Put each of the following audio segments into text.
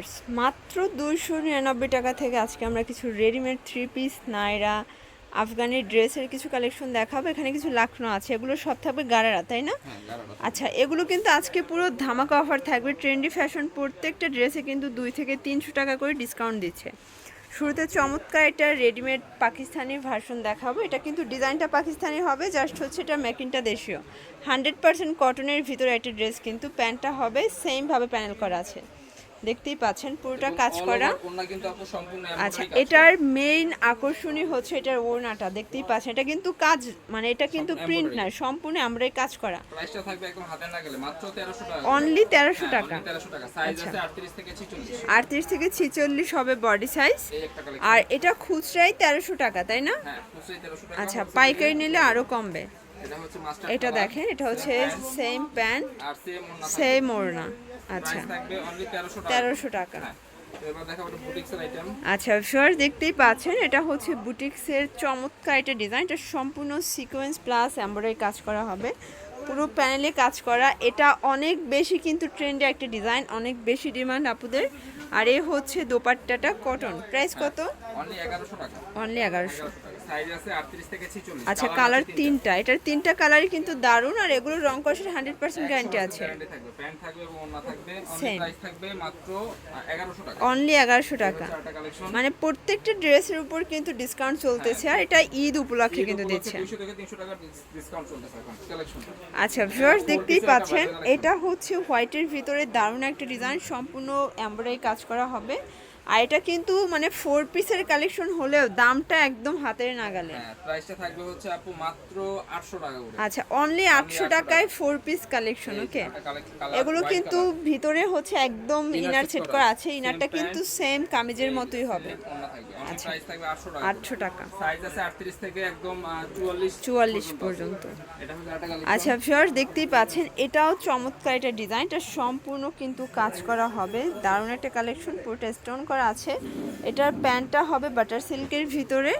Viewers মাত্র দুইশো নিরানব্বই টাকা থেকে আজকে আমরা কিছু readymade three piece Naira Afghani ড্রেসের কিছু কালেকশন দেখাবো। এখানে কিছু লাখনো আছে এগুলো সব থাকবে গারারা তাই না? আচ্ছা এগুলো কিন্তু আজকে পুরো ধামাকা অফার থাকবে। ট্রেন্ডি ফ্যাশন প্রত্যেকটা ড্রেসে কিন্তু দুই থেকে তিনশো টাকা করে ডিসকাউন্ট দিচ্ছে। শুরুতে চমৎকার একটা রেডিমেড পাকিস্তানি ভার্সন দেখাবো। এটা কিন্তু ডিজাইনটা পাকিস্তানি হবে জাস্ট হচ্ছে এটা মেকিংটা দেশীয়। হান্ড্রেড পার্সেন্ট কটনের ভিতরে একটা ড্রেস কিন্তু প্যান্টটা হবে সেমভাবে প্যানেল করা আছে। দেখতেই পাচ্ছেন পুরোটা কাজ করা। আচ্ছা এটার মেইন আকর্ষণীয় হচ্ছে এটার ওড়নাটা দেখতেই পাচ্ছেন এটা কিন্তু কাজ মানে এটা কিন্তু প্রিন্ট না সম্পূর্ণ আমরাই কাজ করা। প্রাইসটা থাকবে একদম হাতে না গেলে মাত্র 1300 টাকা। অনলি তেরোশো হ্যাঁ, টাকা। only 1300 টাকা। সাইজ আচ্ছা। আছে 38 থেকে 46 আটত্রিশ থেকে ছিচল্লিশ হবে বডি সাইজ আর এটা খুচরাই তেরোশো টাকা তাই না? হ্যাঁ খুচরাই 1300 টাকা। আচ্ছা পাইকারি নিলে আরও কমবে। এটা এটা দেখেন এটা হচ্ছে সেম প্যান্ট সেম ওড়না আচ্ছা। প্রাইস থাকবে অনলি 1300 টাকা। তেরোশো টাকা। হ্যাঁ। এটা আচ্ছা ভিউয়ার দেখতেই পাচ্ছেন এটা হচ্ছে বুটিক্সের চমৎকার একটা ডিজাইন এটা সম্পূর্ণ সিকোয়েন্স প্লাস এমব্রয়ডারি কাজ করা হবে। পুরো প্যানেলে কাজ করা। এটা অনেক বেশি কিন্তু ট্রেন্ডে একটা ডিজাইন অনেক বেশি ডিমান্ড আপুদের। আর এ হচ্ছে দোপাট্টাটা কটন প্রাইস কত? অনলি 1100 টাকা। অনলি এগারোশো। সাইজ আছে 38 থেকে 46 আচ্ছা কালার তিনটা। এটার তিনটা কালারই কিন্তু দারুণ আর এগুলো রং কষের হান্ড্রেড পার্সেন্ট গ্যারান্টি আছে। Only Same. প্রাইস থাকবে মাত্র 1100 টাকা। অনলি এগারোশো টাকা। মানে প্রত্যেকটা ড্রেসের উপর কিন্তু ডিসকাউন্ট চলতেছে আর এটা ঈদ উপলক্ষে কিন্তু দিচ্ছে। 200 থেকে 300 টাকা ডিসকাউন্ট চলতেছে এখন কালেকশনটা আচ্ছা ভিউয়ার্স দেখতেই পাচ্ছেন এটা হচ্ছে হোয়াইটের ভিতরে দারুণ একটা ডিজাইন সম্পূর্ণ এমব্রয়ডারি কাজ করা হবে। আর এটা কিন্তু মানে ফোর পিসের কালেকশন হলেও দামটা একদম হাতের নাগালে। হ্যাঁ প্রাইসটা থাকবে হচ্ছে আপু মাত্র 800 টাকা করে। আচ্ছা অনলি আটশো 800 টাকায় ফোর পিস কালেকশন ওকে এগুলো কিন্তু ভিতরে হচ্ছে একদম ইনার সেট করা আছে। ইনারটা কিন্তু সেম কামিজের মতোই হবে। আচ্ছা। প্রাইস থাকবে 800 টাকা আটশো টাকা। সাইজ আছে 38 থেকে একদম আহ, 44 চুয়াল্লিশ পর্যন্ত। আচ্ছা ভিউয়ার্স দেখতেই পাচ্ছেন এটাও চমৎকার একটা ডিজাইন এটা সম্পূর্ণ কিন্তু কাজ করা হবে। দারুণ একটা কালেকশন পুরোটা স্টোন করা আছে। এটার প্যান্টটা হবে বাটার সিল্কের ভিতরে।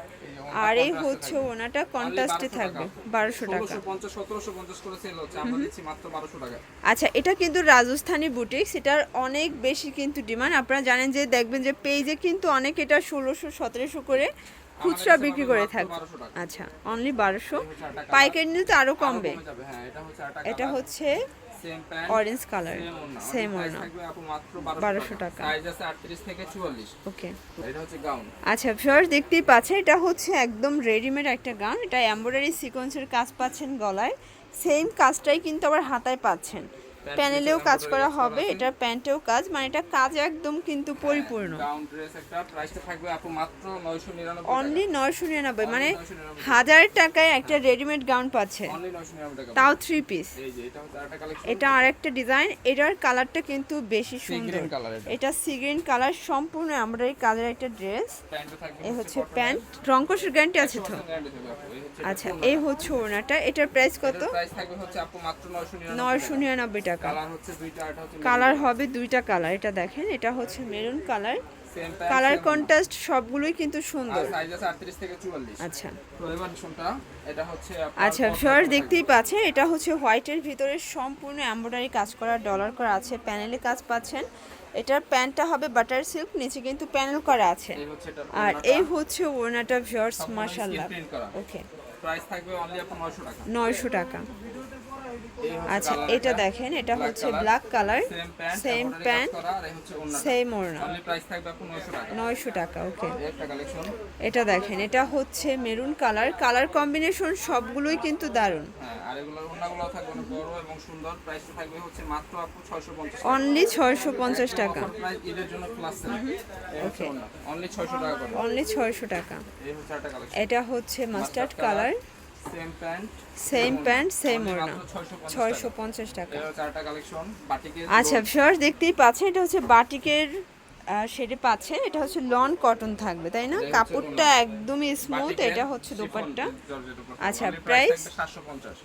আর এই হচ্ছে ওনাটা কন্ট্রাস্টে থাকবে বারোশো টাকা। 1650 1750 করে সেল হচ্ছে। আমরা দিচ্ছি মাত্র 1200 টাকা। আচ্ছা এটা কিন্তু রাজস্থানি বুটিক্স এটার অনেক বেশি কিন্তু ডিমান্ড আপনারা জানেন যে দেখবেন যে পেজে কিন্তু অনেক এটা ষোলোশো সতেরোশো করে খুচরা বিক্রি করে থাকবে আচ্ছা অনলি বারোশো। পাইকারি নিলে তো আরও কমবে। হ্যাঁ এটা হচ্ছে অরেঞ্জ কালার সেম ওড়না। থাকবে আপু মাত্র 1200 1200 টাকা। টাকা। সাইজ আছে 38 থেকে 44 ওকে। আচ্ছা ফিওর দেখতেই পাচ্ছেন এটা হচ্ছে একদম রেডিমেড একটা গাউন এটা এমব্রয়ডারি সিকোয়েন্সের কাজ পাচ্ছেন গলায়। সেম কাজটাই কিন্তু আবার হাতায় পাচ্ছেন। প্যানেলেও কাজ করা হবে এটার প্যান্টেও কাজ মানে এটা কাজ একদম কিন্তু পরিপূর্ণ। মাত্র 999 অনলি নয়শো নিরানব্বই মানে হাজার টাকায় একটা রেডিমেড গাউন পাচ্ছে। অনলি 999 টাকা। তাও থ্রি পিস এটা এটা আর একটা ডিজাইন এটার কালারটা কিন্তু বেশি সুন্দর। এটা। এটা সি গ্রিন কালার সম্পূর্ণ আমরা এই কালারের একটা ড্রেস এ হচ্ছে প্যান্ট রংকশের গ্যারান্টি আছে তো? গ্যারান্টি এই হচ্ছে আচ্ছা এই হচ্ছে ওড়নাটা এটার প্রাইস কত? প্রাইস থাকবে হচ্ছে আপু মাত্র 999 নয়শো নিরানব্বই টাকা কালার। দুইটা কালার হবে দুইটা কালার এটা দেখেন এটা হচ্ছে মেরুন কালার। কালার কন্ট্রাস্ট সবগুলোই কিন্তু সুন্দর। সাইজ আছে 38 থেকে 44 আচ্ছা। আচ্ছা সর দেখতেই পাচ্ছেন এটা হচ্ছে হোয়াইটের ভিতরে সম্পূর্ণ এমব্রয়ডারি কাজ করা ডলার করা আছে প্যানেলে কাজ পাচ্ছেন। এটার প্যান্টটা হবে বাটার সিল্ক নিচে কিন্তু প্যানেল করা আছে। আর এই হচ্ছে ওড়নাটা ভিউয়ার্স মাশাআল্লাহ। ওকে প্রাইস থাকবে অনলি আপু 900 টাকা। নয়শো টাকা। এই হচ্ছে আচ্ছা এটা দেখেন এটা হচ্ছে black colour same pant same ওড়না। অনলি প্রাইস থাকবে আপু 900 টাকা। নয়শো টাকা ওকে এটা দেখেন এটা হচ্ছে মেরুন কালার কালার কম্বিনেশন সবগুলোই কিন্তু দারুণ। হ্যাঁ আর এগুলোর ওন্নাগুলো থাকবে অনেক বড় এবং সুন্দর। প্রাইসটা থাকবে হচ্ছে মাত্র আপু 650 অনলি ছয়শো পঞ্চাশ টাকা। Okay. অনলি 600 টাকা করে। অনলি ছয়শো টাকা। এটা হচ্ছে mustard colour same pant same pant same ওড়না। 650 ছয়শো টাকা। কালেকশন বাটিকের আচ্ছা ভিউয়ার্স দেখতেই পাচ্ছেন এটা হচ্ছে বাটিকের শেডে পাচ্ছেন এটা হচ্ছে লন কটন থাকবে তাই না? কাপড়টা একদমই স্মুথ এটা হচ্ছে দোপাট্টা। আচ্ছা, প্রাইস 750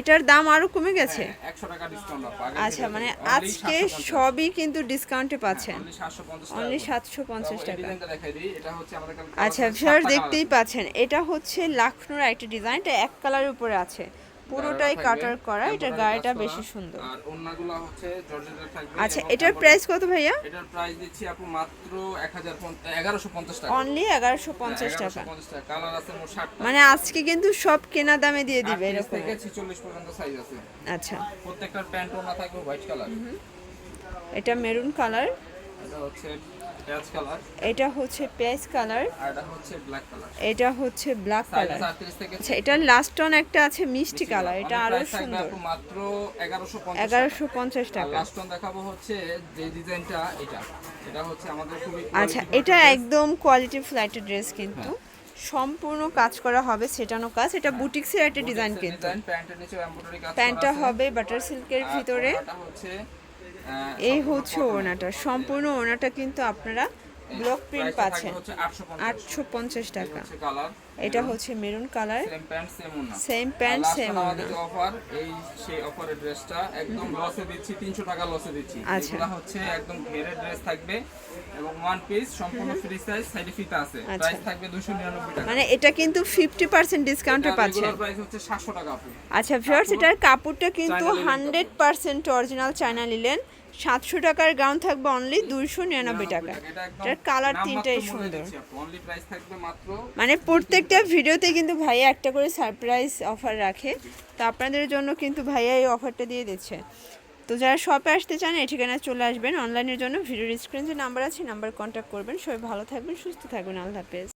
এটার দাম আরও কমে গেছে? হ্যাঁ, 100 টাকা ডিসকাউন্ট অফ আচ্ছা মানে আজকে সবই কিন্তু ডিসকাউন্টে পাচ্ছেন। অনলি 750 টাকা সাতশো পঞ্চাশ টাকা। আচ্ছা ভিউয়ার দেখতেই পাচ্ছেন এটা হচ্ছে লাখনোর একটা ডিজাইন এটা এক কালারের উপরে আছে। পুরোটাই কাটার করা এটা গায়েটা বেশি সুন্দর। আর অন্যগুলো হচ্ছে জর্জেটের থাকবে আচ্ছা এটার প্রাইস কত ভাইয়া? এটার প্রাইস দিচ্ছি আপু মাত্র এক হাজার এগারোশো পঞ্চাশ টাকা। অনলি এগারোশো পঞ্চাশ টাকা। 1150 টাকা। কালার আছে মোট ষাট মানে আজকে কিন্তু সব কেনা দামে দিয়ে দিবে এরকম। থেকে ছিচল্লিশ পর্যন্ত সাইজ আছে। আচ্ছা। প্রত্যেকটার প্যান্ট ওনা থাকবে হোয়াইট কালার এটা মেরুন কালার এটা হচ্ছে এটা হচ্ছে পেঁয়াজ কালার। এটা হচ্ছে ব্ল্যাক কালার এটা হচ্ছে ব্ল্যাক সাইজ কালার আছে 38 থেকে আচ্ছা এটার লাস্ট অন একটা আছে মিষ্টি কালার এটা আরও সুন্দর। মাত্র এগারোশো পঞ্চাশ টাকা। লাস্ট অন দেখাবো হচ্ছে যে ডিজাইনটা এটা। এটা হচ্ছে আমাদের আচ্ছা এটা একদম কোয়ালিটি ফ্লাইটের ড্রেস কিন্তু। সম্পূর্ণ কাজ করা হবে সেটানো কাজ। এটা বুটিক্সের একটা ডিজাইন কিন্তু। প্যান্টটা হবে বাটার সিল্কের ভিতরে। হচ্ছে এই হচ্ছে ওনাটা সম্পূর্ণ ওনাটা কিন্তু আপনারা ব্লক প্রিন্ট পাচ্ছেন। 850 আটশো পঞ্চাশ। টাকা। এটা হচ্ছে maroon colour. Same pant same আমাদের অফার এই সেই অফারের ড্রেসটা একদম লসে দিচ্ছি 300 টাকা লসে দিচ্ছি। আচ্ছা। হচ্ছে একদম ঘেরের ড্রেস থাকবে এবং ওয়ান পিস সম্পূর্ণ ফ্রি সাইজ সাইডে ফিতা আছে। আচ্ছা। প্রাইস থাকবে 299 টাকা। মানে এটা কিন্তু ফিফটি পার্সেন্ট ডিসকাউন্টে পাচ্ছেন। রেগুলার প্রাইস হচ্ছে 700 টাকা আচ্ছা ভিউয়ার্স এটার কাপড়টা কিন্তু China linen hundred percent original China linen সাতশো টাকার গাউন থাকবে অনলি দুইশো নিরানব্বই টাকা। এটা এটার কালার তিনটাই সুন্দর। মানে প্রত্যেকটা ভিডিওতে কিন্তু ভাইয়া একটা করে সারপ্রাইজ অফার রাখে। তো আপনাদের জন্য কিন্তু ভাইয়া এই অফারটা দিয়ে দিচ্ছে। তো যারা শপে আসতে চান এই ঠিকানায় চলে আসবেন। অনলাইনের জন্য ভিডিওর স্ক্রিন যে নাম্বার আছে নাম্বার কন্ট্যাক্ট করবেন। সবাই ভালো থাকবেন সুস্থ থাকবেন। আল্লাহ হাফেজ।